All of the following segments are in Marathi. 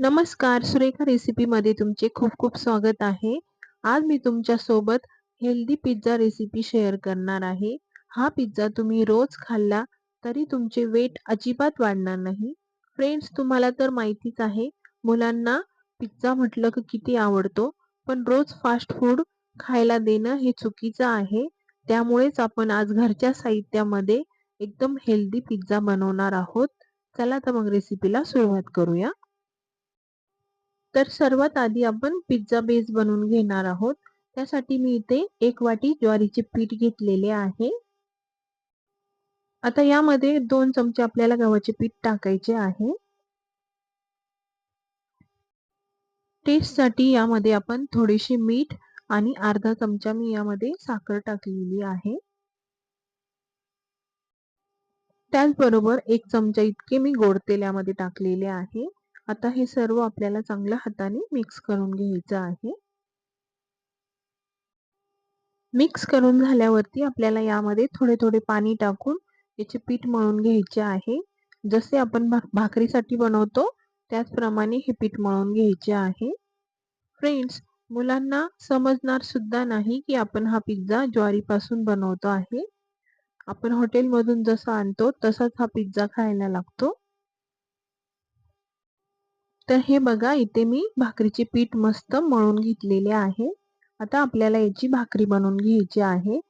नमस्कार सुरेखा रेसिपीमध्ये तुमचे खूप खूप स्वागत आहे. आज मी तुमच्यासोबत हेल्दी पिझ्झा रेसिपी शेअर करणार आहे. हा पिझ्झा तुम्ही रोज खाल्ला तरी तुमचे वेट अजिबात वाढणार नाही. फ्रेंड्स तुम्हाला तर माहितीच आहे मुलांना पिझ्झा म्हटलं की किती आवडतो पण रोज फास्ट फूड खायला देणं हे चुकीचं आहे. त्यामुळेच आपण आज घरच्या साहित्यामध्ये एकदम हेल्दी पिझ्झा बनवणार आहोत. चला तर मग रेसिपीला सुरुवात करूया. तर सर्वात आधी आपण पिझ्झा बेस बनवून घेणार आहोत. त्यासाठी मी इथे एक वाटी ज्वारीचे पीठ घेतलेले आहे. आता यामध्ये दोन चमचे आपल्याला गव्हाचे पीठ टाकायचे आहे. टेस्टसाठी यामध्ये आपण थोडीशी मीठ आणि अर्धा चमचा मी यामध्ये साखर टाकलेली आहे. त्याचबरोबर एक चमचा इतके मी गोड तेल यामध्ये टाकलेले आहे. आता हे सर्व आपल्याला चांगल्या हाताने मिक्स करून घ्यायचं आहे. मिक्स करून झाल्यावरती आपल्याला यामध्ये थोडे थोडे पाणी टाकून याचे पीठ मळून घ्यायचे आहे. जसे आपण भाकरीसाठी बनवतो त्याचप्रमाणे हे पीठ मळून घ्यायचे आहे. फ्रेंड्स मुलांना समजणार सुद्धा नाही की आपण हा पिझ्झा ज्वारीपासून बनवतो आहे. आपण हॉटेलमधून जसा आणतो तसाच हा पिझ्झा खायला लागतो. तर हे बघा इथे मी भाकरीचे पीठ मस्त मळून घेतलेले आहे. आता आपल्याला याची भाकरी बनवून घ्यायची आहे.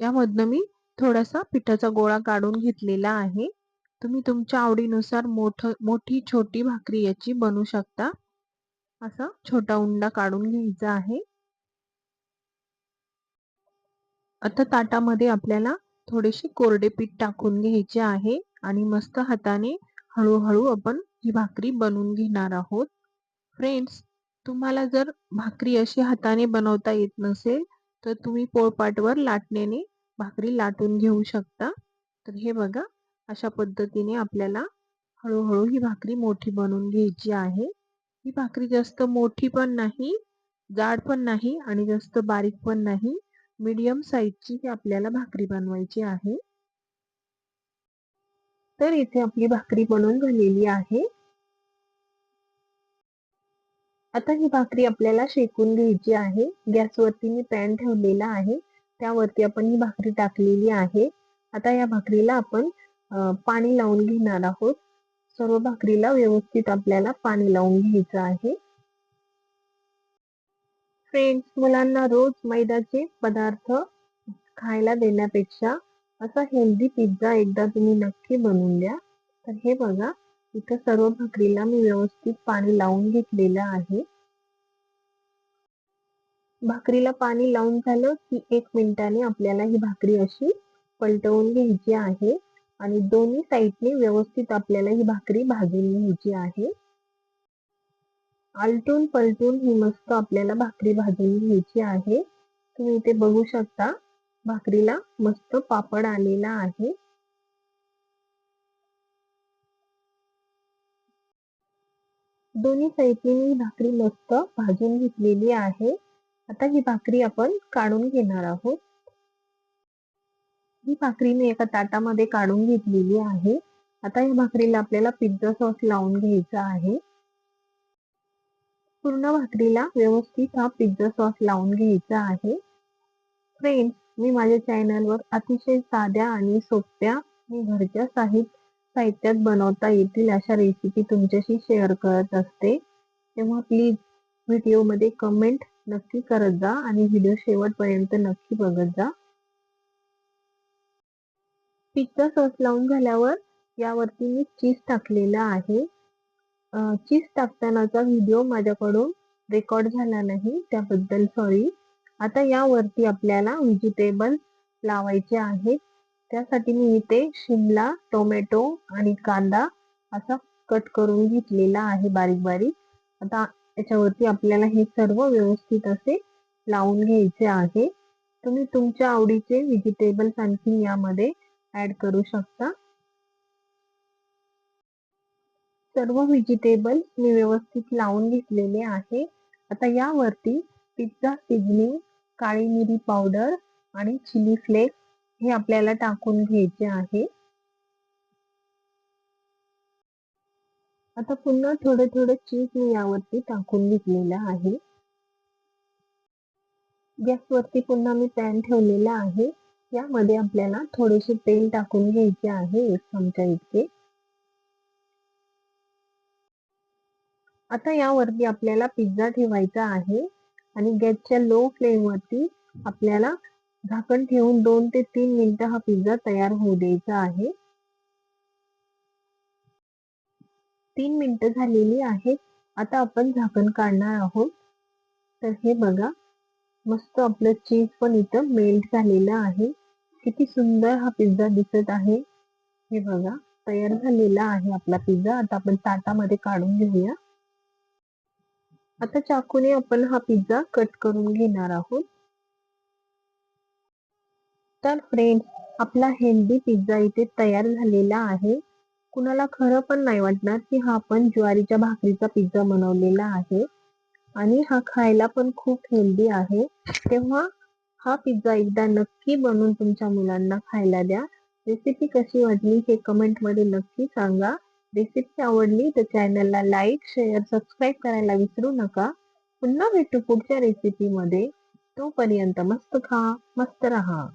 यामधनं मी थोडासा पिठाचा गोळा काढून घेतलेला आहे. तुम्ही तुमच्या आवडीनुसार मोठ मोठी छोटी भाकरी याची बनवू शकता. असा छोटा उंडा काढून घ्यायचा आहे. आता ताटामध्ये आपल्याला थोडेसे कोरडे पीठ टाकून घ्यायचे आहे आणि मस्त हाताने हळूहळू आपण ही भाकरी बनवून घेणार आहोत. फ्रेंड्स तुम्हाला जर भाकरी अशी हाताने बनवता येत नसेल तर तुम्ही पोळपाटवर लाटण्याने भाकरी लाटून घेऊ शकता. तर हे बघा अशा पद्धतीने आपल्याला हळूहळू ही भाकरी मोठी बनवून घ्यायची आहे. ही भाकरी जास्त मोठी पण नाही जाड पण नाही आणि जास्त बारीक पण नाही. मीडियम साईजची आपल्याला भाकरी बनवायची आहे. तर इथे आपली भाकरी बनवून झालेली आहे. आता ही भाकरी आपल्याला शेकून घ्यायची आहे. गॅसवरती मी पॅन ठेवलेला आहे. त्यावरती आपण ही भाकरी टाकलेली आहे. आता या भाकरीला आपण पाणी लावून घेणार आहोत. सर्व भाकरीला व्यवस्थित आपल्याला पाणी लावून घ्यायचं आहे. फ्रेंड्स मुलांना रोज मैद्याचे पदार्थ खायला देण्यापेक्षा असा हेल्दी पिझ्झा एकदा तुम्ही नक्की बनवून द्या. तर हे बघा इथं सर्व भाकरीला मी व्यवस्थित पाणी लावून घेतलेलं आहे. भाकरीला पाणी लावून झालं की एक मिनिटाने आपल्याला ही भाकरी अशी पलटवून घ्यायची आहे आणि दोन्ही साईडने व्यवस्थित आपल्याला ही भाकरी भाजून घ्यायची आहे. आलटून पलटून ही मस्त आपल्याला भाकरी भाजून घ्यायची आहे. तुम्ही इथे बघू शकता भाकरीला मस्त पापड आलेला आहे. दोन्ही साईडने ही भाकरी मस्त भाजून घेतलेली आहे. आता ही भाकरी आपण काढून घेणार आहोत. ही भाकरी मी एका ताटामध्ये काढून घेतलेली आहे. आता या भाकरीला आपल्याला पिझ्झा सॉस लावून घ्यायचा आहे. पूर्ण भाकरीला व्यवस्थित हा पिझ्झा सॉस लावून घ्यायचा आहे. फ्रेंड्स मी माझ्या चॅनलवर अतिशय साध्या आणि सोप्या मी घरच्या साहित्य साहित्यात बनवता येतील अशा रेसिपी तुमच्याशी शेअर करत असते. तेव्हा प्लीज व्हिडिओमध्ये कमेंट नक्की करत जा आणि व्हिडिओ शेवटपर्यंत नक्की बघत जा. पिझ्झा सॉस लावून झाल्यावर यावरती मी चीज टाकलेला आहे. चीज टाकतानाचा व्हिडिओ माझ्याकडून रेकॉर्ड झाला नाही त्याबद्दल सॉरी आता यावरती आपल्याला व्हेजिटेबल लावायचे आहेत. त्यासाठी मी इथे शिमला टोमॅटो आणि कांदा असा कट करून घेतलेला आहे बारीक बारीक. आता याच्यावरती आपल्याला हे सर्व व्यवस्थित असे लावून घ्यायचे आहे. तुम्ही तुमच्या आवडीचे व्हेजिटेबल्स आणखी यामध्ये ऍड करू शकता. सर्व व्हेजिटेबल्स मी व्यवस्थित लावून घेतलेले आहे. आता यावरती पिझ्झा सिझनिंग काळी मिरी पावडर आणि चिली फ्लेक्स हे आपल्याला टाकून घ्यायचे आहे. आता पुन्हा थोडं थोडं चीज मी यावरती टाकून घेतलेलं आहे. गॅसवरती पुन्हा मी पॅन ठेवलेला आहे. यामध्ये आपल्याला थोडेसे तेल टाकून घ्यायचे आहे एक चमचा इतके. आता यावरती आपल्याला पिझ्झा ठेवायचा आहे. आणि गॅसच्या लो फ्लेम वरती आपल्याला झाकण ठेवून दोन ते तीन मिनिटं हा पिझ्झा तयार होऊ द्यायचा आहे. तीन मिनिटं झालेली आहेत. आता आपण झाकण काढणार आहोत. तर हे बघा मस्त आपलं चीज पण इथं मेल्ट झालेलं आहे. किती सुंदर हा पिझ्झा दिसत आहे. हे बघा तयार झालेला आहे आपला पिझ्झा. आता आपण ताटामध्ये काढून घेऊया. आता चाकूने आपण हा पिझ्झा कट करून घेणार आहोत. तर फ्रेंड आपला हेल्दी पिझ्झा इथे तयार झालेला आहे. कुणाला खरं पण नाही वाटणार की हा आपण ज्वारीच्या भाकरीचा पिझ्झा बनवलेला आहे. आणि हा खायला पण खूप हेल्दी आहे. तेव्हा हा पिझ्झा एकदा नक्की बनवून तुमच्या मुलांना खायला द्या. रेसिपी कशी वाटली हे कमेंटमध्ये नक्की सांगा. रेसिपी आवडली तर चॅनलला लाईक शेअर सबस्क्राईब करायला विसरू नका. पुन्हा भेटू पुढच्या रेसिपीमध्ये तोपर्यंत मस्त खा मस्त रहा.